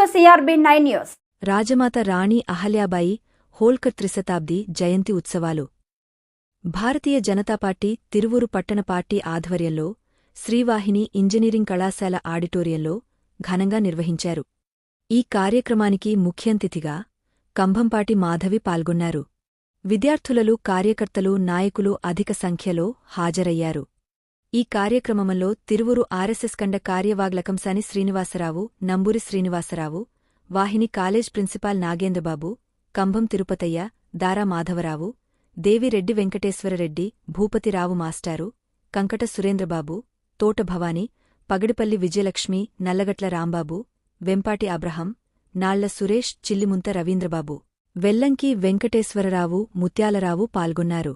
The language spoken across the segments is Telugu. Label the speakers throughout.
Speaker 1: టు సిఆర్బి నైన్ న్యూస్
Speaker 2: రాజమాత రాణి అహల్యాబాయి హోల్కర్ త్రిశతాబ్ది జయంతి ఉత్సవాలు. భారతీయ జనతా పార్టీ తిరువురు పట్టణ పార్టీ ఆధ్వర్యంలో శ్రీవాహిని ఇంజనీరింగ్ కళాశాల ఆడిటోరియంలో ఘనంగా నిర్వహించారు. ఈ కార్యక్రమానికి ముఖ్యంతిథిగా కంభంపాటి మాధవి పాల్గొన్నారు. విద్యార్థులలు కార్యకర్తలు నాయకులు అధిక సంఖ్యలో హాజరయ్యారు. ఈ కార్యక్రమంలో తిరువురు ఆర్ఎస్ఎస్ కండ కార్యవాగ్లకంసాని శ్రీనివాసరావు నంబూరి శ్రీనివాసరావు వాహిని కాలేజ్ ప్రిన్సిపాల్ నాగేంద్రబాబు కంభం తిరుపతయ్య దారా మాధవరావు దేవిరెడ్డి వెంకటేశ్వరరెడ్డి భూపతిరావు మాస్టారు కంకట సురేంద్రబాబు తోట భవాని పగడిపల్లి విజయలక్ష్మి నల్లగట్ల రాంబాబు వెంపాటి అబ్రహం నాళ్ళ సురేష్ చిల్లిముంత రవీంద్రబాబు. వెల్లంకి వెంకటేశ్వరరావు ముత్యాలరావు పాల్గొన్నారు.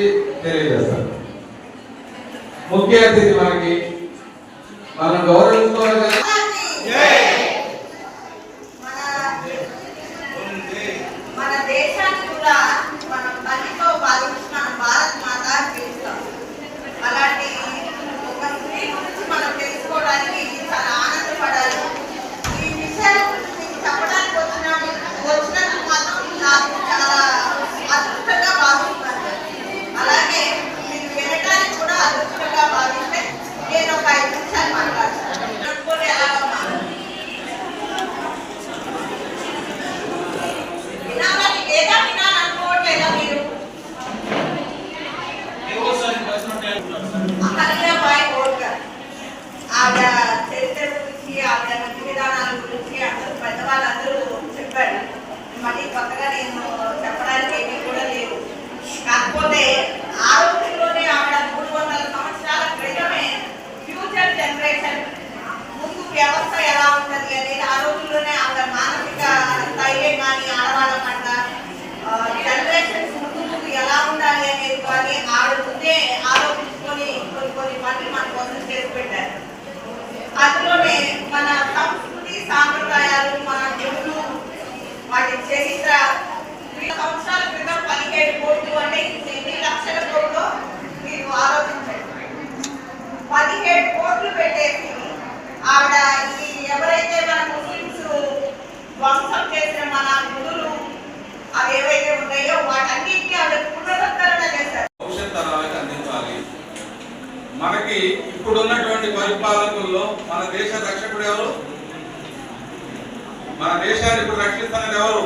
Speaker 3: వివరిస్తారని తెలియజేస్తాను ముఖ్య అతిథి మనకి మనం గౌరవించుకోవాలి
Speaker 4: Thank you కూడా మనం తల్లితో భావించిన భారత్ మాత అని పిలుస్తాం అలాంటి ఒక స్త్రీ గురించి మనం తెలుసుకోవడానికి చాలా ఆనందపడాలి ఈ విషయాల గురించి మీకు చెప్పడానికి వచ్చిన వచ్చినందుకు మాత్రం నాకు చాలా అదృష్టంగా భావిస్తున్నాను అలాగే మీరు వినడానికి కూడా అదృష్టంగా భావిస్తే నేను ఒక ఐదు నిమిషాలు మాట్లాడతాను అనుకోని ఎలాగమ్మా వినాలని లేదా వినాలనుకోవట్లేదా మీరు అహల్యాబాయి హోల్కర్ ఆవిడ చరిత్ర గురించి ఆవిడ విధి విధానాల గురించి అందరూ పెద్దవాళ్ళందరూ చెప్పారు మళ్ళీ కొత్తగా నేను చెప్పడానికి ఏమీ కూడా లేవు కాకపోతే ఆ రోజుల్లోనే ఆవిడ మూడు వందల సంవత్సరాల క్రితమే ఫ్యూచర్ జనరేషన్ ముందు వ్యవస్థ ఎలా ఉన్నది అనేది ఆ రోజుల్లోనే ఆవిడ మానసిక స్థైర్యం కానీ మన
Speaker 3: దేశ రక్షకుడు ఎవరు? మన దేశాన్ని ఇప్పుడు రక్షిస్తున్నది ఎవరు?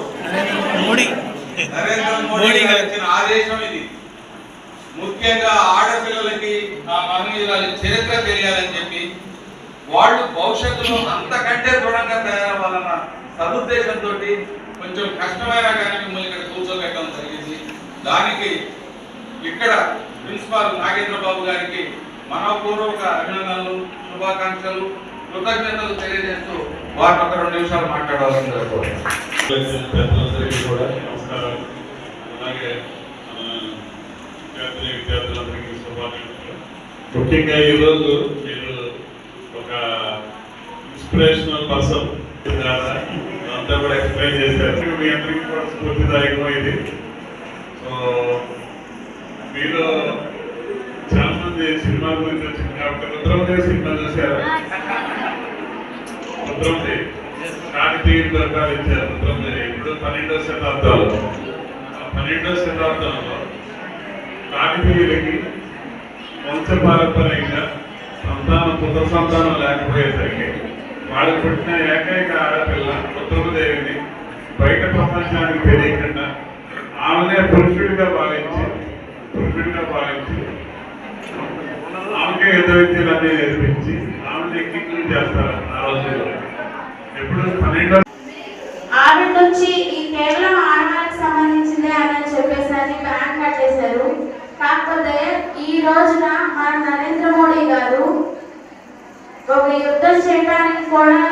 Speaker 5: మోడీ.
Speaker 3: నరేంద్ర మోడీ గారు. ఇచ్చిన ఆదేశం ఇది. ముఖ్యంగా ఆడపిల్లలకి ఆ మహనీయురాలి చరిత్ర తెలియాలని చెప్పి వాళ్ళు భవిష్యత్తులో అంతకంటే దృఢంగా తయారవ్వాలన్న సదుద్దేశంతో కొంచెం కష్టమైనా కానీ మిమ్మల్ని ఇక్కడ కూర్చోబెట్టడం జరిగింది. దానికి ఇక్కడ ప్రిన్సిపాల్ నాగేంద్ర బాబు గారికి మనపూర్వక అభినందనలు శుభాకాంక్షలు కృతజ్ఞతలు తెలియజేస్తూ వారిని ఒక రెండు నిమిషాలు మాట్లాడవలసిందిగా కోరుతున్నాను.
Speaker 6: పెద్దలందరికీ కూడా నమస్కారం. అలాగే మన విద్యార్థులు విద్యార్థులందరికీ శుభాకాంక్షలు. ముఖ్యంగా ఈరోజు మీరు ఒక ఇన్స్పిరేషనల్ పర్సన్ అంతా కూడా ఎక్స్ప్లెయిన్ చేశారు. మీ అందరికీ కూడా స్ఫూర్తిదాయకం ఇది. సో మీరు చాలా మంది సినిమా గురించి వచ్చింది? కాబట్టి రుద్రమదేవి సినిమా చూశారు? రుద్రమదేవి. కాకతీయ ప్రకారం ఇచ్చారు రుద్రమదేవి. ఇప్పుడు పన్నెండో శతాబ్దాలు. పన్నెండో శతాబ్దంలో కాకతీయులకి వంశ పారంపర్యంగా సంతానం పుత్ర సంతానం లేకపోయేసరికి వాళ్ళు పుట్టిన ఏకైక ఆడపిల్ల రుద్రమదేవిని బయట ప్రపంచానికి తెలియకుండా ఆమెనే పురుషుడిగా భావించి పురుషుడిగా భావించి ఆమెకే యుద్ధ వ్యక్తులన్నీ నేర్పించి ఆవిడ ఎక్కి చేస్తారు ఆ ఎప్పుడు? పన్నెండో
Speaker 5: ఆవిడ నుంచి ఈ కేవలం ఆడవాళ్ళకి సంబంధించిందే అని చెప్పేసి బ్యాన్ కట్టేశారు కాకపోతే ఈ రోజున మన నరేంద్ర మోడీ గారు ఒక యుద్ధం చేయడానికి కూడా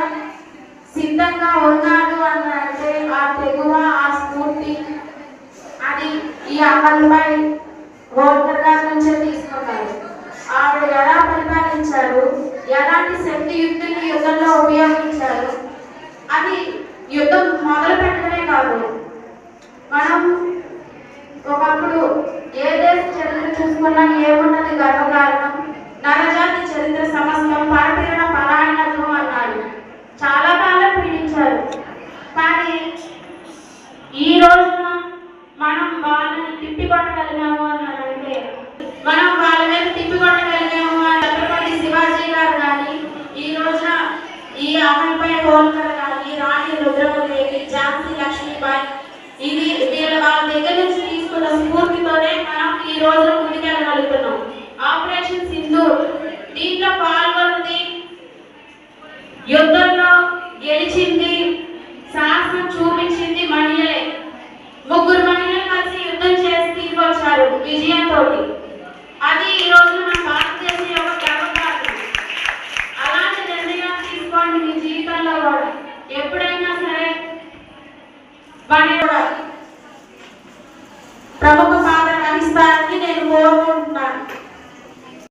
Speaker 5: సిద్ధంగా ఉన్నాడు అని అంటే ఆ తెగువ ఆ స్ఫూర్తి అది ఈ అమలుపై ఓటర్ గారి నుంచే తీసుకున్నారు. ఆవిడ ఎలా పరిపాలించారు? ఎలాంటి శక్తి యుక్తిని యుద్ధంలో ఉపయోగించారు? అది యుద్ధం మొదలు పెట్టడమే కాదు. మనం ఒకప్పుడు ఏ దేశ చరిత్ర చూసుకున్నా ఏమున్నది గర్వకారణం? నరజాతి పాయింట్ ఇది వీళ్ళ వాళ్ళ దగ్గర నుంచి తీసుకున్న స్ఫూర్తితోనే మనం ఈ రోజున ముందుకెళ్ళగలుగుతున్నాం ఆపరేషన్ సింధు దీంట్లో పాల్గొన్నది యుద్ధంలో గెలిచింది సాహసం చూపించింది మహిళలే. ముగ్గురు మహిళలు కలిసి యుద్ధం చేసి తీసుకొచ్చారు విజయంతో అది ఈ రోజు మన భారతదేశం యొక్క గర్వకారణం అలాంటి నిర్ణయాలు తీసుకోండి మీ జీవితంలో కూడా. ఎప్పుడు Bye, Nora.